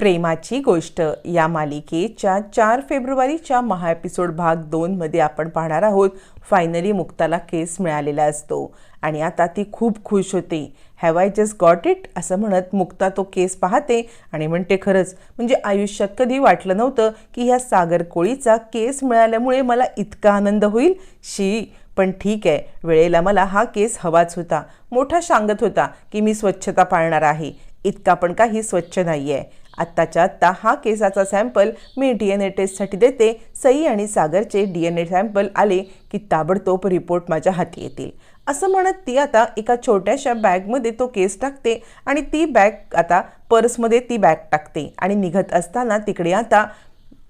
प्रेमाची गोष्ट. या मालिकेच्या चार फेब्रुवारीच्या महा एपिसोड भाग दोनमध्ये आपण पाहणार आहोत फायनली मुक्ताला केस मिळालेला असतो. आणि आता ती खूप खुश होते. Have I just got it असं म्हणत मुक्ता तो केस पाहते आणि म्हणते खरंच म्हणजे आयुष्यात कधी वाटलं नव्हतं की ह्या सागर कोळीचा केस मिळाल्यामुळे मला इतका आनंद होईल? शी पण ठीक आहे. वेळेला मला हा केस हवाच होता. मोठा सांगत होता की मी स्वच्छता पाळणार आहे. इतका पण काही स्वच्छ नाही आहे आत्ताच्या आत्ता हा केसाचा सॅम्पल मी डी एन ए टेस्टसाठी देते. सई आणि सागरचे डी एन ए सॅम्पल आले की ताबडतोब रिपोर्ट माझ्या हाती येतील. असं म्हणत ती आता एका छोट्याशा बॅगमध्ये तो केस टाकते आणि ती बॅग आता पर्समध्ये ती बॅग टाकते आणि निघत असताना तिकडे आता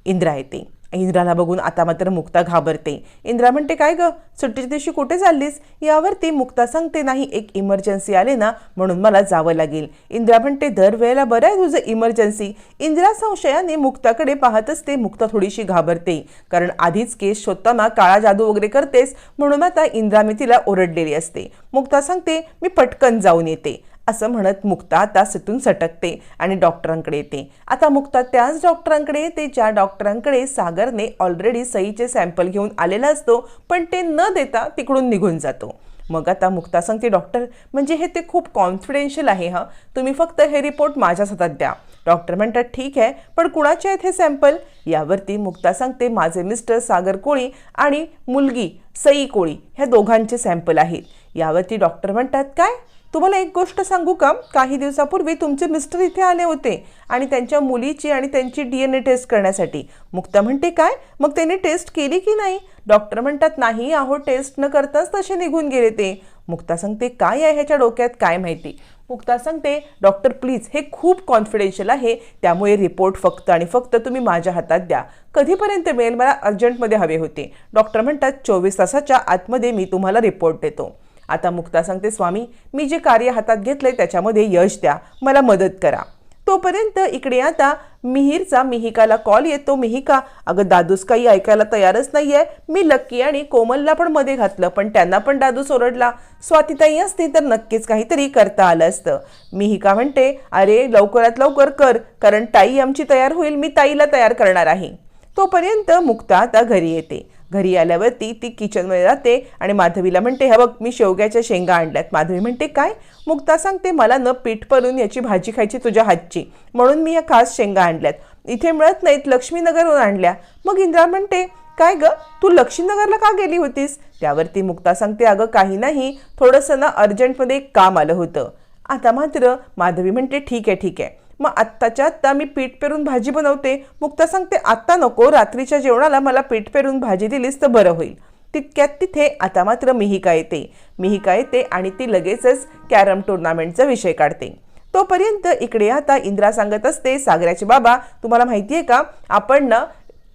इंद्रा येते. इंद्राला बघून आता मात्र मुक्ता घाबरते. इंद्रा म्हणते काय ग? सुट्टीच्या दिवशी कुठे चाललीस? यावरती मुक्ता सांगते नाही एक इमर्जन्सी आले ना म्हणून मला जावं लागेल. इंद्रा म्हणते दरवेळेला बरं आहे तुझं इमर्जन्सी इंद्रा संशयाने मुक्ताकडे पाहत असते मुक्ता थोडीशी घाबरते. कारण आधीच केस शोधताना काळा जादू वगैरे करतेस म्हणून आता इंद्रा मी तिला ओरडलेली असते. मुक्ता सांगते मी पटकन जाऊन येते. असं म्हणत मुक्ता आता सिटून सटकते आणि डॉक्टरांकडे येते. आता मुक्ता त्याच डॉक्टरांकडे येते ज्या डॉक्टरांकडे सागरने ऑलरेडी सईचे सॅम्पल घेऊन आलेला असतो पण ते न देता तिकडून निघून जातो. मग आता मुक्ता सांगते डॉक्टर म्हणजे हे ते खूप कॉन्फिडेन्शियल आहे हां. तुम्ही फक्त हे रिपोर्ट माझ्याच हातात द्या. डॉक्टर म्हणतात ठीक आहे पण कुणाचे आहेत हे सॅम्पल यावरती मुक्ता सांगते माझे मिस्टर सागर कोळी आणि मुलगी सई कोळी ह्या दोघांचे सॅम्पल आहेत. यावरती डॉक्टर म्हणतात काय? तुम्हाला एक गोष्ट सांगू का? काही दिवसापूर्वी तुमचे मिस्टर इथे आले होते आणि त्यांच्या मुलीची आणि त्यांची डी एन ए टेस्ट करण्यासाठी. मुक्ता म्हणते काय? मग त्यांनी टेस्ट केली की नाही? डॉक्टर म्हणतात नाही आहो टेस्ट न करताच तसे निघून गेले ते. मुक्ता सांगते काय आहे ह्याच्या डोक्यात? काय माहिती? मुक्ता सांगते डॉक्टर प्लीज हे खूप कॉन्फिडेन्शियल आहे. त्यामुळे रिपोर्ट फक्त आणि फक्त तुम्ही माझ्या हातात द्या. कधीपर्यंत मिळेल मला अर्जंटमध्ये हवे होते? डॉक्टर म्हणतात चोवीस तासाच्या आतमध्ये मी तुम्हाला रिपोर्ट देतो. आता मुक्ता सांगते स्वामी मी जे कार्य हातात घेतलंय त्याच्यामध्ये यश द्या मला मदत करा. तोपर्यंत इकडे आता मिहीरचा मिहिकाला कॉल येतो मिहिका अगं दादूस काही ऐकायला तयारच नाहीये. मी लक्की आणि कोमलला पण मध्ये घातलं पण त्यांना पण दादूस ओरडला. स्वातीताई असते तर नक्कीच काहीतरी करता आलं असतं. मिहिका म्हणते अरे लवकरात लवकर कर कारण ताई आमची तयार होईल मी ताईला तयार करणार आहे. तोपर्यंत मुक्ता आता घरी येते. घरी आल्यावरती ती किचनमध्ये जाते आणि माधवीला म्हणते हा बघ मी शेवग्याच्या शेंगा आणल्यात. माधवी म्हणते काय? मुक्ता सांगते मला न पीठ परून याची भाजी खायची तुझ्या हातची. म्हणून मी या खास शेंगा आणल्यात. इथे मिळत नाहीत लक्ष्मीनगरहून आणल्या. मग इंद्रा म्हणते काय ग? तू लक्ष्मीनगरला का गेली होतीस? त्यावरती मुक्ता सांगते अगं काही नाही. थोडंसं ना अर्जंटमध्ये एक काम आलं होतं. आता मात्र माधवी म्हणते ठीक आहे ठीक आहे. मग आत्ताच्या आत्ता मी पीठ पेरून भाजी बनवते. मुक्ता सांगते आत्ता नको रात्रीच्या जेवणाला मला पीठ पेरून भाजी दिलीस तर बरं होईल. तितक्यात तिथे आता मात्र मिहिका येते. मिहिका येते आणि ती लगेचच कॅरम टुर्नामेंटचा विषय काढते. तोपर्यंत इकडे आता इंद्रा सांगत असते सागराचे बाबा तुम्हाला माहिती आहे का? आपण ना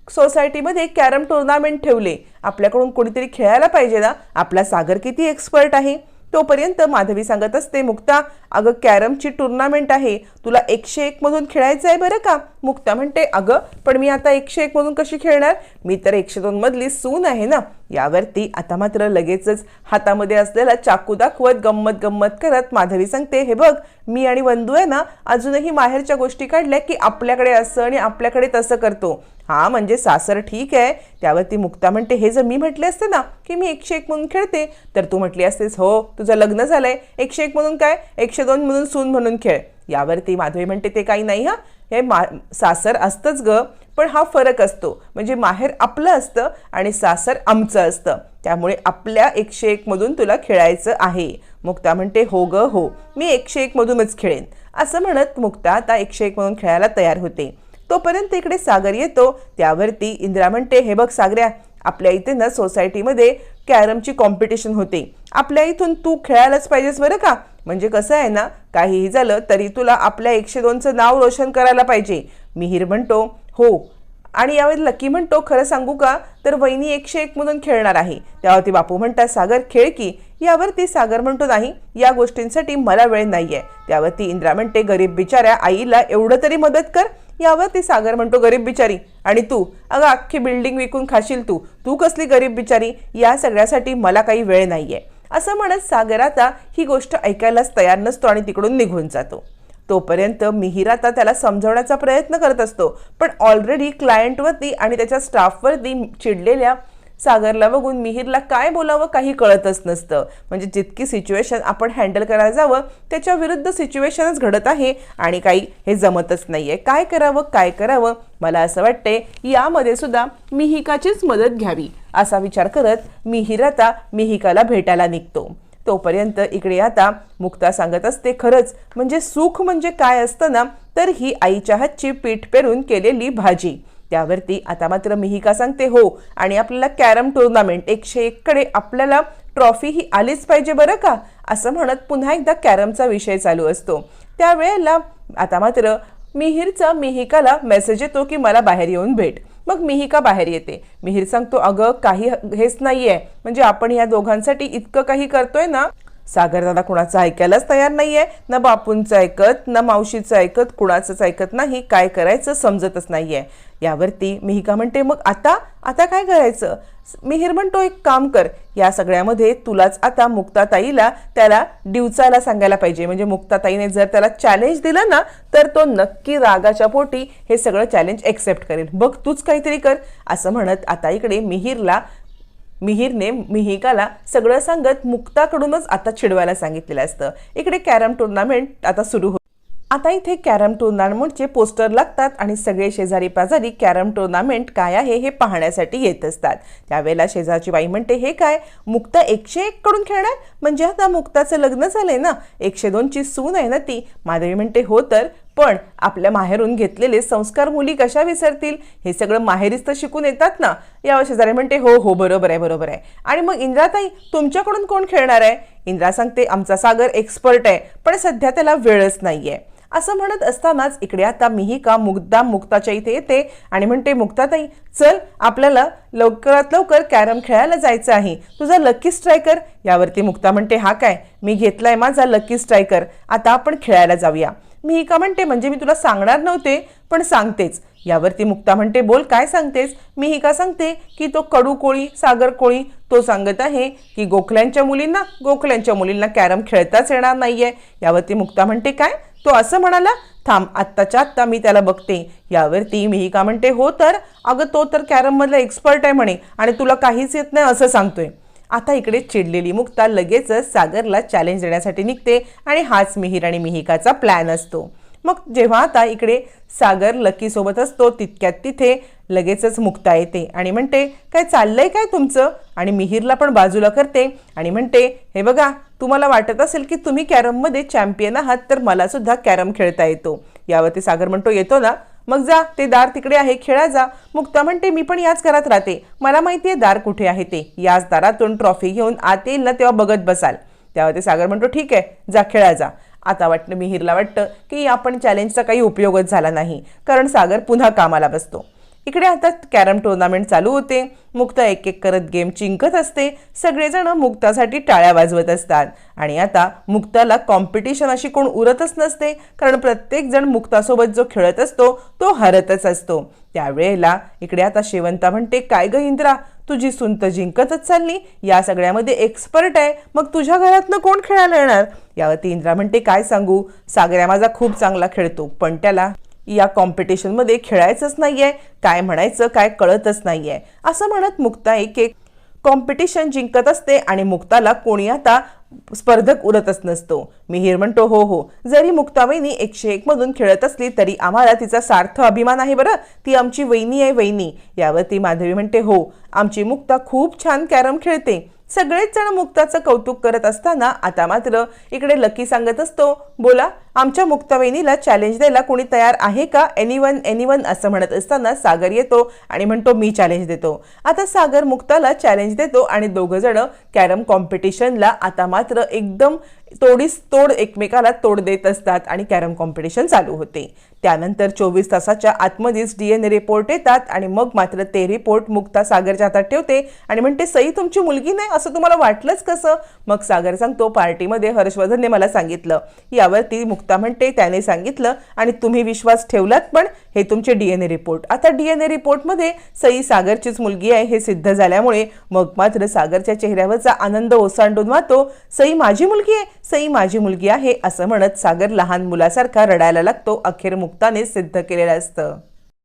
सोसायटीमध्ये कॅरम टुर्नामेंट ठेवले. आपल्याकडून कोणीतरी खेळायला पाहिजे ना? आपला सागर किती एक्सपर्ट आहे? तोपर्यंत माधवी सांगत असते मुक्ता अगं कॅरमची टुर्नामेंट आहे तुला एकशे एक मधून खेळायचं आहे बरं का? मुक्ता म्हणते अगं पण मी आता एकशे एक मधून कशी खेळणार? मी तर एकशे दोन मधली सून आहे ना. यावरती आता मात्र लगेचच हातामध्ये असलेला चाकू दाखवत गंमत गंमत करत माधवी सांगते हे बघ मी आणि वंदू आहे ना अजूनही माहेरच्या गोष्टी काढल्या की आपल्याकडे असं आणि आपल्याकडे तसं करतो. हा म्हणजे सासर ठीक आहे. त्यावरती मुक्ता म्हणते हे जर मी म्हटले असते ना की मी एकशे एक म्हणून खेळते तर तू म्हटली असतेस हो तुझं लग्न झालंय. एकशे एक म्हणून काय? एकशे दोन म्हणून सून म्हणून खेळ. यावरती माधवी म्हणते ते काही नाही हा. हे मा सासर असतंच ग. पण हा फरक असतो. म्हणजे माहेर आपलं असतं आणि सासर आमचं असतं. त्यामुळे आपल्या एकशे एकमधून तुला खेळायचं आहे. मुक्ता म्हणते हो ग हो. मी एकशे एकमधूनच खेळेन. असं म्हणत मुक्ता आता एकशे एकमधून खेळायला तयार होते. तोपर्यंत इकडे सागर येतो. त्यावरती इंदिरा म्हणते हे बघ सागऱ्या आपल्या इथे ना सोसायटीमध्ये कॅरमची कॉम्पिटिशन होते. आपल्या इथून तू खेळायलाच पाहिजेस बरं का? म्हणजे कसं आहे ना काहीही झालं तरी तुला आपल्या एकशे दोनचं नाव रोशन करायला पाहिजे. मिहीर म्हणतो हो. आणि यावेळी लकी म्हणतो खरं सांगू का? तर वहिनी एकशे एकमधून खेळणार आहे. त्यावरती बापू म्हणतात सागर खेळ की. यावरती सागर म्हणतो नाही या गोष्टींसाठी मला वेळ नाही आहे त्यावरती इंद्रा म्हणते गरीब बिचाऱ्या आईला एवढं तरी मदत कर. यावरती सागर म्हणतो गरीब बिचारी. आणि तू अगं अख्खी बिल्डिंग विकून खाशील तू. तू कसली गरीब बिचारी? या सगळ्यासाठी मला काही वेळ नाही आहे असं म्हणत सागर आता ही गोष्ट ऐकायलाच तयार नसतो आणि तिकडून निघून जातो. तोपर्यंत मिहिर आता त्याला समजवण्याचा प्रयत्न करत असतो. पण ऑलरेडी क्लायंटवरती आणि त्याच्या स्टाफवरती चिडलेल्या सागरला बघून मिहिरला काय बोलावं काही कळतच नसतं. म्हणजे जितकी सिच्युएशन आपण हँडल करायला जावं त्याच्या विरुद्ध सिच्युएशनच घडत आहे आणि काही हे जमतच नाही आहे काय करावं काय करावं? मला असं वाटते यामध्ये सुद्धा मिहिकाचीच मदत घ्यावी असा विचार करत मिहिर आता मिहिकाला भेटायला निघतो. तोपर्यंत इकडे आता मुक्ता सांगत असते खरंच म्हणजे सुख म्हणजे काय असतं ना तर ही आईच्या हातची पीठ पेरून केलेली भाजी. त्यावरती आता मात्र मिहिका सांगते हो आणि आपल्याला कॅरम टुर्नामेंट एकशे एककडे आपल्याला ट्रॉफी ही आलीच पाहिजे बरं का? असं म्हणत पुन्हा एकदा कॅरमचा विषय चालू असतो. त्यावेळेला आता मात्र मिहिरचा मिहिकाला मेसेज येतो की मला बाहेर येऊन भेट. मग मिहिका बाहेर येते? मिहिर सांगतो अगं काही हेच नाहीये. म्हणजे आपण या दोघांसाठी इतकं काही करतोय ना सागर दादा कुणाचं ऐकायलाच तयार नाहीये. ना बापूंचं ऐकत ना मावशीचं ऐकत कुणाचंच ऐकत नाही काय करायचं समजतच नाहीये. यावरती मिहिका म्हणते मग आता? आता काय करायचं? मिहिर म्हणतो एक काम कर. या सगळ्यामध्ये तुलाच आता मुक्ताताईला त्याला डिवचायला सांगायला पाहिजे. म्हणजे मुक्ताताईने जर त्याला चॅलेंज दिलं ना तर तो नक्की रागाच्या पोटी हे सगळं चॅलेंज एक्सेप्ट करेल. बघ तूच काहीतरी कर. असं म्हणत आता इकडे मिहिरला मिहिरने मिहिकाला सगळं सांगत मुक्ताकडूनच आता चिडवायला सांगितलेलं असतं. इकडे कॅरम टुर्नामेंट आता सुरू हो आता इथे कॅरम टुर्नामेंटचे पोस्टर लागतात आणि सगळे शेजारी पाजारी कॅरम टुर्नामेंट काय आहे हे पाहण्यासाठी येत असतात. त्यावेळेला शेजारची बाई म्हणते हे काय मुक्ता एकशे एक कडून खेळणार? म्हणजे आता मुक्ताचं लग्न झालंय ना? एकशे दोनची सून आहे ना ती? माधवी म्हणते हो तर. पण आपल्या माहेरून घेतलेले संस्कार मुली कशा विसरतील? हे सगळं माहेरीच तर शिकून येतात ना? या शेजारी म्हणते हो हो बरोबर आहे बरोबर आहे. आणि मग इंद्राताई तुमच्याकडून कोण खेळणार आहे? इंद्रा सांगते आमचा सागर एक्सपर्ट आहे पण सध्या त्याला वेळच नाहीये. असं म्हणत असतानाच इकडे आता मीही का मुद्दाम मुक्ताच्या इथे येते आणि म्हणते मुक्ताताई चल आपल्याला लवकरात लवकर कॅरम खेळायला जायचं आहे. तुझा लकी स्ट्रायकर यावरती मुक्ता म्हणते हा काय? मी घेतलाय माझा लकी स्ट्रायकर आता आपण खेळायला जाऊया. मी का म्हणते म्हणजे मी तुला सांगणार नव्हते पण सांगतेच. यावरती मुक्ता म्हणते बोल काय सांगतेस? का सांगते की तो कडू कोळी सागर कोळी तो सांगत आहे की गोखल्यांच्या मुलींना गोखल्यांच्या मुलींना कॅरम खेळताच येणार नाहीये. यावरती मुक्ता म्हणते काय? तो असं म्हणाला थांब आत्ताच्या आत्ता मी त्याला बघते. यावरती मिहिका म्हणते हो तर? अगं तो तर कॅरममधला एक्सपर्ट आहे म्हणे आणि तुला काहीच येत नाही असं सांगतोय. आता इकडे चिडलेली मुक्ता लगेचच सागरला चॅलेंज देण्यासाठी निघते आणि हाच मिहिर आणि मिहिकाचा प्लॅन असतो. मग जेव्हा आता इकडे सागर लकीसोबत असतो तितक्यात तिथे लगेचच मुक्ता येते आणि म्हणते काय चाललंय काय तुमचं? आणि मिहिरला पण बाजूला करते आणि म्हणते हे बघा तुम्हाला वाटत असेल की तुम्ही कॅरममध्ये चॅम्पियन आहात तर मला सुद्धा कॅरम खेळता येतो. यावरती सागर म्हणतो येतो ना. मग जा ते दार तिकडे आहे खेळा जा. मुक्ता म्हणते मी पण याच घरात राहते. मला माहिती आहे दार कुठे आहे ते. याच दारातून ट्रॉफी घेऊन आत येईल ना तेव्हा बघत बसाल. त्यावर ते सागर म्हणतो ठीक आहे जा खेळा जा. आता वाटतं मिहिरला वाटतं की आपण चॅलेंजचा काही उपयोगच झाला नाही. कारण सागर पुन्हा कामाला बसतो. इकडे आता कॅरम टुर्नामेंट चालू होते. मुक्ता एक एक करत गेम जिंकत असते. सगळेजण मुक्तासाठी टाळ्या वाजवत असतात. आणि आता मुक्ताला कॉम्पिटिशन अशी कोण उरतच नसते. कारण प्रत्येकजण मुक्तासोबत जो खेळत असतो तो हरतच असतो. त्यावेळेला इकडे आता शेवंता म्हणते काय ग इंद्रा तुझी सुंत जिंकतच चालली. या सगळ्यामध्ये एक्सपर्ट आहे. मग तुझ्या घरातनं कोण खेळायला येणार? यावरती इंद्रा म्हणते काय सांगू? सागऱ्या माझा खूप चांगला खेळतो. पण त्याला या कॉम्पिटिशनमध्ये खेळायचंच नाही आहे काय म्हणायचं काय कळतच नाही आहे असं म्हणत मुक्ता एक एक कॉम्पिटिशन जिंकत असते आणि मुक्ताला कोणी आता स्पर्धक उरतच नसतो. मिहीर म्हणतो हो हो. जरी मुक्ता वहिनी एकशे एक मधून खेळत असली तरी आम्हाला तिचा सार्थ अभिमान आहे बरं. ती आमची वहिनी आहे वहिनी. यावरती माधवी म्हणते हो आमची मुक्ता खूप छान कॅरम खेळते. सगळेच जण मुक्ताचं कौतुक करत असताना आता मात्र इकडे लकी सांगत असतो बोला आमच्या मुक्तावहिनीला चॅलेंज द्यायला कोणी तयार आहे का? एनीवन एनीवन असं म्हणत असताना सागर येतो आणि म्हणतो मी चॅलेंज देतो. आता सागर मुक्ताला चॅलेंज देतो आणि दोघं जण कॅरम कॉम्पिटिशनला आता मात्र एकदम तोडीस तोड एकमेकाला तोड देत असतात आणि कॅरम कॉम्पिटिशन चालू होते. त्यानंतर चोवीस तासाच्या आतमध्येच ए रिपोर्ट येतात आणि मग मात्र ते रिपोर्ट मुक्ता सागरच्या हातात ठेवते आणि म्हणते सई तुमची मुलगी नाही? असं तुम्हाला वाटलंच कसं? मग सागर सांगतो पार्टीमध्ये हर्षवर्धनने मला सांगितलं. यावरती मुक्ता म्हणते त्याने सांगितलं आणि तुम्ही विश्वास ठेवलात पण हे तुमचे डीएनए रिपोर्ट आता डीएनए रिपोर्टमध्ये सई सागरचीच मुलगी आहे हे सिद्ध झाल्यामुळे मग मात्र सागरच्या चेहऱ्यावरचा आनंद ओसांडून वाहतो सई माझी मुलगी आहे सई माझी मुलगी आहे असं म्हणत सागर लहान मुलासारखा रडायला लागतो अखेर मुक्ताने सिद्ध केलेलं असतं.